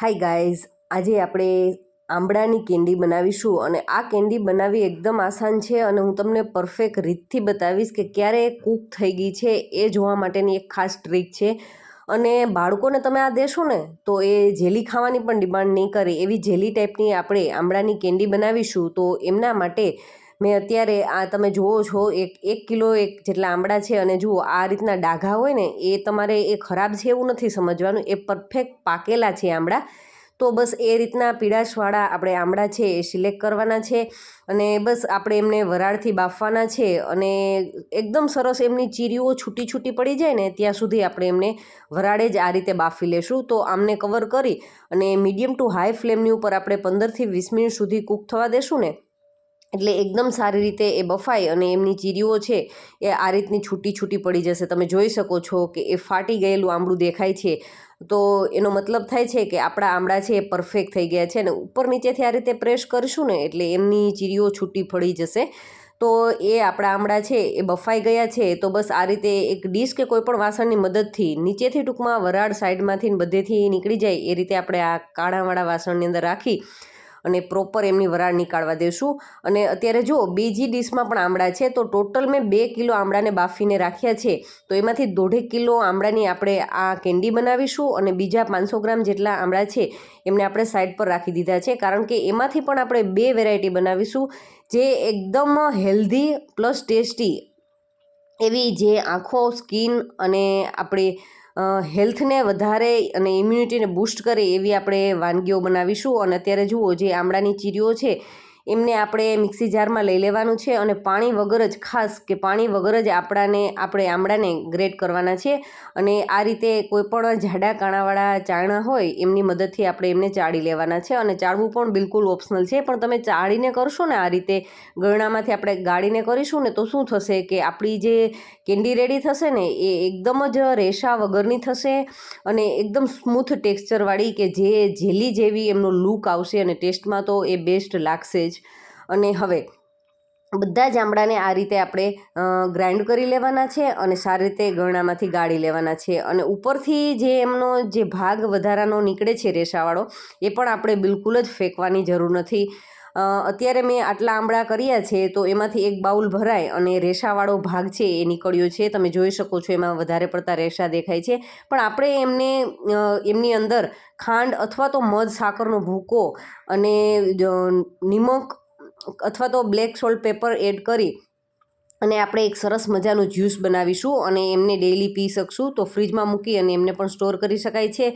Hi guys આજે આપણે આંબળાની candy બનાવીશું અને આ કેન્ડી બનાવવી એકદમ આસાન છે અને હું તમને પરફેક્ટ રીતથી બતાવીશ કે ક્યારે કૂક થઈ ગઈ છે એ જોવા માટેની એક ખાસ ટ્રીક છે. અને બાળકોને તમે આ દેશો ને, તો એ જેલી ખાવાની પણ ડિમાન્ડ નહીં કરે. એવી જેલી ટાઈપની આપણે આંબળાની કેન્ડી બનાવીશું તો એમના માટે મેં અત્યારે આ તમે જુઓ છો, એક એક કિલો એક જેટલા આંબળા છે અને જુઓ, આ રીતના ડાઘા હોય ને, એ તમારે એ ખરાબ છે એવું નથી સમજવાનું, એ પરફેક્ટ પાકેલા છે આંબળા. તો બસ એ રીતના પીડાશવાળા આપણે આંબળા છે એ સિલેક્ટ કરવાના છે અને બસ આપણે એમને વરાળથી બાફવાના છે અને એકદમ સરસ એમની ચીરીઓ છૂટી છૂટી પડી જાય ને, ત્યાં સુધી આપણે એમને વરાળે જ આ રીતે બાફી લેશું. તો આમને કવર કરી અને મીડિયમ ટુ હાઈ ફ્લેમની ઉપર આપણે પંદરથી વીસ મિનિટ સુધી કૂક થવા દેશું ને એટલે એકદમ સારી રીતે એ બફાય અને એમની ચીરીઓ છે એ આ રીતની છૂટી છૂટી પડી જશે. તમે જોઈ શકો છો કે એ ફાટી ગયેલું આંબળું દેખાય છે. તો એનો મતલબ થાય છે કે આપણા આંબળા છે એ પરફેક્ટ થઈ ગયા છે અને ઉપર નીચેથી આ રીતે પ્રેસ કરીશું ને એટલે એમની ચીરીઓ છૂટી પડી જશે. તો એ આપણા આમળા છે એ બફાઈ ગયા છે. તો બસ આ રીતે એક ડીશ કે કોઈપણ વાસણની મદદથી નીચેથી ટૂંકમાં વરાળ સાઈડમાંથી બધેથી નીકળી જાય એ રીતે આપણે આ કાળાવાળા વાસણની અંદર રાખી અને પ્રોપર એમની વરાળ નીકાળવા દેશું. અને અત્યારે જો બીજી ડીશમાં પણ આમળા છે, તો ટોટલ મેં બે કિલો આમળાને બાફીને રાખ્યા છે. તો એમાંથી દોઢેક કિલો આમળાની આપણે આ કેન્ડી બનાવીશું અને બીજા પાંચસો ગ્રામ જેટલા આમળા છે, એમને આપણે સાઈડ પર રાખી દીધા છે. કારણ કે એમાંથી પણ આપણે બે વેરાયટી બનાવીશું, જે એકદમ હેલ્ધી પ્લસ ટેસ્ટી એવી જે આંખો સ્કિન અને આપણે હેલ્થને વધારે અને ઇમ્યુનિટીને બૂસ્ટ કરે એવી આપણે વાનગીઓ બનાવીશું. અને અત્યારે જુઓ, જે આમળાની ચીરીઓ છે એમને આપણે મિક્સી જારમાં લઈ લેવાનું છે અને પાણી વગર જ ખાસ કે પાણી વગર જ આપણાને, આપણે આમળાને ગ્રેટ કરવાના છે અને આ રીતે કોઈપણ જાડા કાણાવાળા ચાણા હોય, એમની મદદથી આપણે એમને ચાળી લેવાના છે અને ચાળવું પણ બિલકુલ ઓપ્શનલ છે. પણ તમે ચાળીને કરશો ને આ રીતે ગળણામાંથી આપણે ગાળીને કરીશું ને તો શું થશે કે આપણી જે કેન્ડી રેડી થશે ને, એ એકદમ જ રેશા વગરની થશે અને એકદમ સ્મૂથ ટેક્સચરવાળી કે જે જેલી જેવી એમનો લુક આવશે અને ટેસ્ટમાં તો એ બેસ્ટ લાગશે જ. અને હવે બધા જ આંબળાને આ રીતે આપણે ગ્રાઇન્ડ કરી લેવાના છે અને સારી રીતે ગરણામાંથી ગાળી લેવાના છે. અને ઉપરથી જે એમનો જે ભાગ વધારાનો નીકળે છે રેસાવાળો, એ પણ આપણે બિલકુલ જ ફેંકવાની જરૂર નથી. અત્યારે મેં આટલા આંબળા કર્યા છે તો એમાંથી એક બાઉલ ભરાય અને રેસાવાળો ભાગ છે એ નીકળ્યો છે. તમે જોઈ શકો છો એમાં વધારે પડતા રેસા દેખાય છે. પણ આપણે એમને એમની અંદર ખાંડ અથવા તો મધ, સાકરનો ભૂકો અને નિમક અથવા તો બ્લેક સોલ્ટ પેપર એડ કરી અને આપણે એક સરસ મજાનું જ્યુસ બનાવીશું અને એમને ડેઈલી પી શકશું. તો ફ્રીજમાં મૂકી અને એમને પણ સ્ટોર કરી શકાય છે.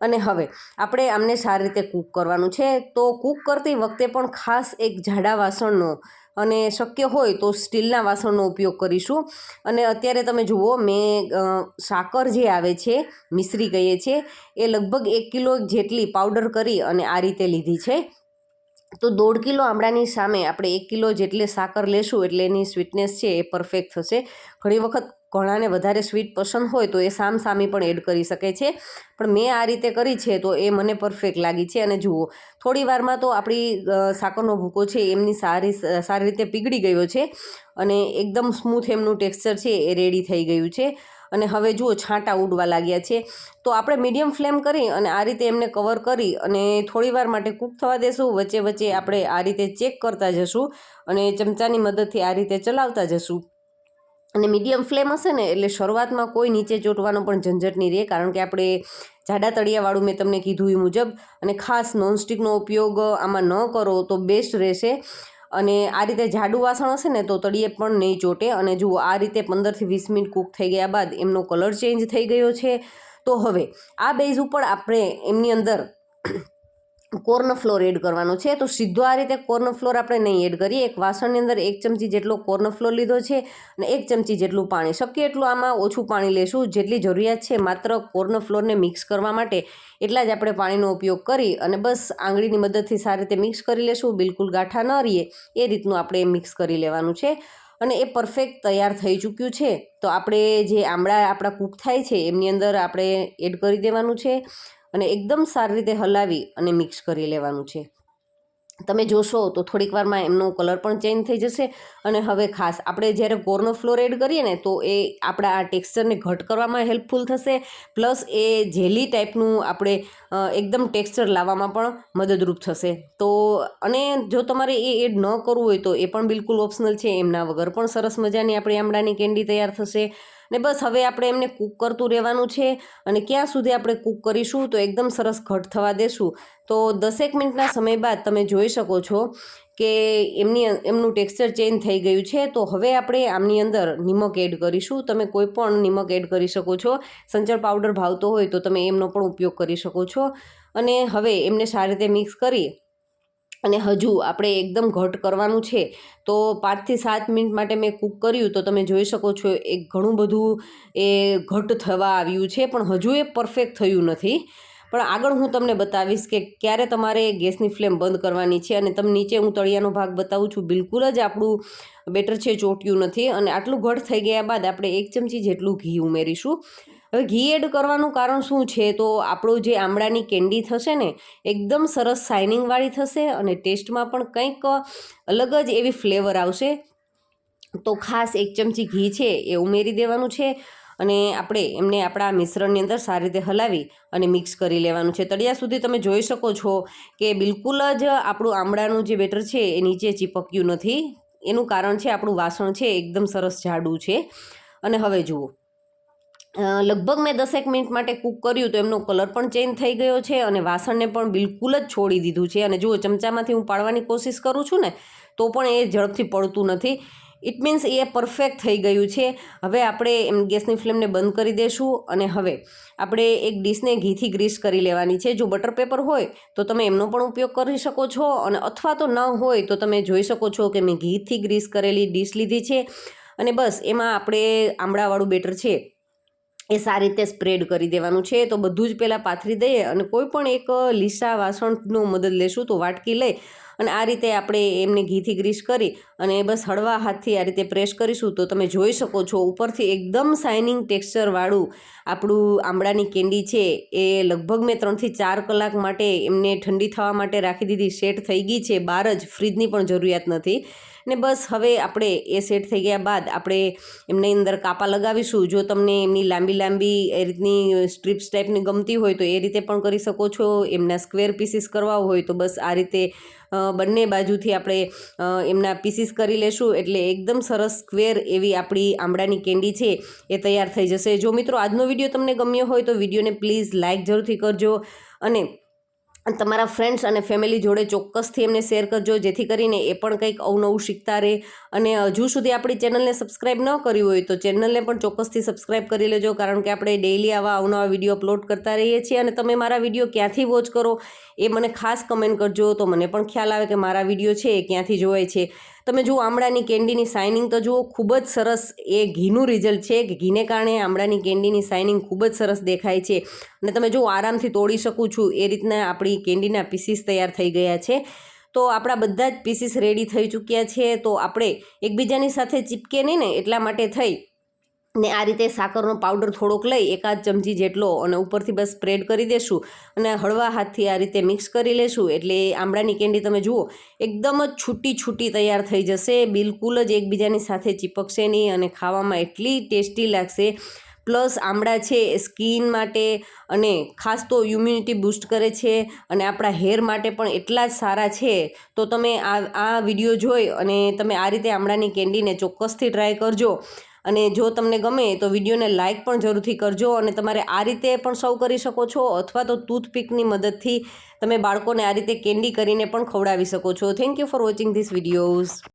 અને હવે આપણે આમને સારી રીતે કૂક કરવાનું છે. તો કૂક કરતી વખતે પણ ખાસ એક જાડા વાસણનો અને શક્ય હોય તો સ્ટીલના વાસણનો ઉપયોગ કરીશું. અને અત્યારે તમે જુઓ, મેં સાકર જે આવે છે, મિશ્રી કહીએ છીએ એ લગભગ એક કિલો જેટલી પાવડર કરી અને આ રીતે લીધી છે. તો દોઢ કિલો આમળાની સામે આપણે એક કિલો જેટલી સાકર લેશું એટલે એની સ્વીટનેસ છે એ પરફેક્ટ થશે. ઘણી વખત ઘણાને વધારે સ્વીટ પસંદ હોય તો એ સામ સામી પણ એડ કરી શકે છે. પણ મેં આ રીતે કરી છે તો એ મને પરફેક્ટ લાગી છે અને જુઓ, થોડી વારમાં તો આપણી સાકરનો ભૂકો છે એમની સારી સારી રીતે પીગળી ગયો છે અને એકદમ સ્મૂથ એમનું ટેક્સચર છે એ રેડી થઈ ગયું છે. અને હવે જુઓ, છાંટા ઉડવા લાગ્યા છે. તો આપણે મીડિયમ ફ્લેમ કરી અને આ રીતે એમને કવર કરી અને થોડીવાર માટે કૂક થવા દેશું. વચ્ચે વચ્ચે આપણે આ રીતે ચેક કરતા જશું અને ચમચાની મદદથી આ રીતે ચલાવતા જશું. અને મીડિયમ ફ્લેમ હશે ને, એટલે શરૂઆતમાં કોઈ નીચે ચોટવાનો પણ ઝંઝટ નહીં રહે, કારણ કે આપણે જાડા તળિયાવાળું મેં તમને કીધું એ મુજબ, અને ખાસ નોનસ્ટિકનો ઉપયોગ આમાં ન કરો તો બેસ્ટ રહેશે. અને આ રીતે જાડું વાસણ હશે ને, તો તળિયે પણ નહીં ચોટે. અને જુઓ, આ રીતે પંદરથી વીસ મિનિટ કૂક થઈ ગયા બાદ એમનો કલર ચેન્જ થઈ ગયો છે. તો હવે, આ બેઝ ઉપર આપણે એમની અંદર કોર્ન ફ્લોર એડ કરવાનો છે, તો સીધો આ રીતે કોર્ન ફ્લોર આપણે નહીં એડ કરીએ. એક વાસણની અંદર એક ચમચી જેટલો કોર્ન ફ્લોર લીધો છે અને એક ચમચી જેટલું પાણી. શક્ય એટલું આમાં ઓછું પાણી લેશું. જેટલી જરૂરિયાત છે માત્ર કોર્ન ફ્લોરને મિક્સ કરવા માટે એટલા જ આપણે પાણીનો ઉપયોગ કરી અને બસ આંગળીની મદદથી સારી રીતે મિક્સ કરી લેશું. બિલકુલ ગાંઠા ન રહીએ, એ રીતનું આપણે મિક્સ કરી લેવાનું છે અને એ પરફેક્ટ તૈયાર થઈ ચૂક્યું છે. તો આપણે જે આમળા આપણા કૂક થાય છે, એમની અંદર આપણે એડ કરી દેવાનું છે. અને એકદમ સારી રીતે હલાવી અને મિક્સ કરી લેવાનું છે. તમે જોશો તો થોડીક વારમાં એમનો કલર પણ ચેન્જ થઈ જશે અને હવે ખાસ આપણે જ્યારે કોર્નો ફ્લોર એડ કરીએ ને તો એ આપણા આ ટેક્સચરને ઘટ કરવામાં હેલ્પફુલ થશે. પ્લસ એ જેલી ટાઈપનું આપણે એકદમ ટેક્સચર લાવવામાં પણ મદદરૂપ થશે. તો, અને જો તમારે એ એડ ન કરવું હોય તો એ પણ બિલકુલ ઓપ્શનલ છે. એમના વગર પણ સરસ મજાની આપણી આમળાની કેન્ડી તૈયાર થશે. ને બસ હવે આપણે એમને કૂક કરતું રહેવાનું છે અને ક્યાં સુધી આપણે કૂક કરીશું તો એકદમ સરસ ઘટ થવા દેશું. તો દસેક મિનિટના સમય બાદ તમે જોઈ શકો છો કે એમની એમનું ટેક્સચર ચેન્જ થઈ ગયું છે. તો હવે આપણે આમની અંદર નિમક એડ કરીશું. તમે કોઈ પણ નિમક એડ કરી શકો છો. સંચળ પાવડર ભાવતો હોય તો તમે એમનો પણ ઉપયોગ કરી શકો છો. અને હવે એમને સારી રીતે મિક્સ કરી અને હજુ આપણે એકદમ ઘટ કરવાનું છે, તો પાંચથી સાત મિનિટ માટે મેં કૂક કર્યું, તો તમે જોઈ શકો છો એ ઘણું બધું એ ઘટ થવા આવ્યું છે, પણ હજુ એ પરફેક્ટ થયું નથી. પણ આગળ હું તમને બતાવીશ કે ક્યારે તમારે ગેસની ફ્લેમ બંધ કરવાની છે, અને તમે નીચે હું તળિયાનો ભાગ બતાવું છું, બિલકુલ જ આપણું બેટર છે, ચોટ્યું નથી, અને આટલું ઘટ થઈ ગયા બાદ આપણે એક ચમચી જેટલું ઘી ઉમેરીશું. હવે ઘી એડ કરવાનું કારણ શું છે? તો આપણું જે આમળાની કેન્ડી થશે ને, એકદમ સરસ શાઇનિંગવાળી થશે અને ટેસ્ટમાં પણ કંઈક અલગ જ એવી ફ્લેવર આવશે. તો ખાસ એક ચમચી ઘી છે એ ઉમેરી દેવાનું છે અને આપણે એમને આપણા મિશ્રણની અંદર સારી રીતે હલાવી અને મિક્સ કરી લેવાનું છે. તળિયા સુધી તમે જોઈ શકો છો કે બિલકુલ જ આપણું આમળાનું જે બેટર છે એ નીચે ચીપક્યું નથી. એનું કારણ છે આપણું વાસણ છે, એકદમ સરસ જાડું છે. અને હવે જુઓ લગભગ મેં દસેક મિનિટ માટે કૂક કર્યું તો એમનો કલર પણ ચેન્જ થઈ ગયો છે અને વાસણને પણ બિલકુલ જ છોડી દીધું છે. અને જુઓ, ચમચામાંથી હું પાડવાની કોશિશ કરું છું ને, તો પણ એ ઝડપથી પડતું નથી. ઇટ મીન્સ એ પરફેક્ટ થઈ ગયું છે. હવે આપણે એમ ગેસની ફ્લેમને બંધ કરી દઈશું અને હવે આપણે એક ડીશને ઘીથી ગ્રીસ કરી લેવાની છે. જો બટર પેપર હોય તો તમે એમનો પણ ઉપયોગ કરી શકો છો અને અથવા તો ન હોય તો તમે જોઈ શકો છો કે મેં ઘીથી ગ્રીસ કરેલી ડીશ લીધી છે. અને બસ, એમાં આપણે આમળાવાળું બેટર છે. એ સારી રીતે સ્પ્રેડ કરી દેવાનું છે. તો બધું જ પહેલાં પાથરી દઈએ અને કોઈ પણ એક લીસા વાસણનો મદદ લેશું તો વાટકી લઈ અને આ રીતે આપણે એમને ઘીથી ગ્રીસ કરી અને બસ હળવા હાથથી આ રીતે પ્રેસ કરીશું. તો તમે જોઈ શકો છો ઉપરથી એકદમ શાઇનિંગ ટેક્સચરવાળું આપણું આમળાની કેન્ડી છે. એ લગભગ મેં ત્રણથી ચાર કલાક માટે એમને ઠંડી થવા માટે રાખી દીધી. સેટ થઈ ગઈ છે. બહાર જ ફ્રીજની પણ જરૂરિયાત નથી. ને બસ હવે આપણે એ સેટ થઈ ગયા બાદ આપણે એમની અંદર કાપા લગાવીશું. જો તમને એમની લાંબી લાંબી એ રીતની સ્ટ્રીપ્સ ટાઈપની ગમતી હોય તો એ રીતે પણ કરી શકો છો. એમના સ્ક્વેર પીસીસ કરવા હોય તો બસ આ રીતે બંને બાજુથી આપણે એમના પીસીસ કરી લેશું. એટલે એકદમ સરસ સ્ક્વેર એવી આપણી આમળાની કેન્ડી છે એ તૈયાર થઈ જશે. જો મિત્રો આજનો વીડિયો તમને ગમ્યો હોય તો વિડીયોને પ્લીઝ લાઇક જરૂરથી કરજો અને તમારા ફ્રેન્ડ્સ અને ફેમિલી જોડે ચોક્કસથી એમને શેર કરજો, જેથી કરીને એ પણ કંઈક અવનવું શીખતા રહે. અને હજુ સુધી આપણી ચેનલને સબસ્ક્રાઈબ ન કરી હોય તો ચેનલને પણ ચોક્કસથી સબસ્ક્રાઈબ કરી લેજો, કારણ કે આપણે ડેઈલી આવા અવનવા વીડિયો અપલોડ કરતા રહીએ છીએ. અને તમે મારા વીડિયો ક્યાંથી વોચ કરો એ મને ખાસ કમેન્ટ કરજો. તો મને પણ ખ્યાલ આવે કે મારા વીડિયો છે એ ક્યાંથી જોવાય છે. તમે જુઓ, આમળાની કેન્ડીની શાઇનિંગ તો જુઓ, ખૂબ જ સરસ એ ઘીનું રિઝલ્ટ છે કે ઘીને કારણે આમળાની કેન્ડીની શાઇનિંગ ખૂબ જ સરસ દેખાય છે. અને તમે જુઓ, આરામથી તોડી શકું છું. એ રીતના આપણી કેન્ડીના પીસીસ તૈયાર થઈ ગયા છે. તો આપણા બધા જ પીસીસ રેડી થઈ ચૂક્યા છે. તો આપણે એકબીજાની સાથે ચીપકે નહીં ને, એટલા માટે થઈ. ને આ રીતે સાકરનો પાવડર થોડોક લઈ એકાદ ચમચી જેટલો અને ઉપરથી બસ સ્પ્રેડ કરી દેશું અને હળવા હાથથી આ રીતે મિક્સ કરી લેશું. એટલે આમળાની કેન્ડી તમે જુઓ, એકદમ જ છૂટી છૂટી તૈયાર થઈ જશે. બિલકુલ જ એકબીજાની સાથે ચીપકશે નહીં અને ખાવામાં એટલી ટેસ્ટી લાગશે. પ્લસ આમળા છે એ સ્કિન માટે અને ખાસ તો ઇમ્યુનિટી બૂસ્ટ કરે છે અને આપણા હેર માટે પણ એટલા જ સારા છે. તો તમે આ આ વીડિયો જોઈ અને તમે આ રીતે આમળાની કેન્ડીને ચોક્કસથી ટ્રાય કરજો. અને જો તમને ગમે તો વિડીયોને લાઇક પણ જરૂરથી કરજો અને તમારે આ રીતે પણ સર્વ કરી શકો છો અથવા તો ટૂથપીકની મદદથી તમે બાળકોને આ રીતે કેન્ડી કરીને પણ ખવડાવી શકો છો. Thank you for watching this videos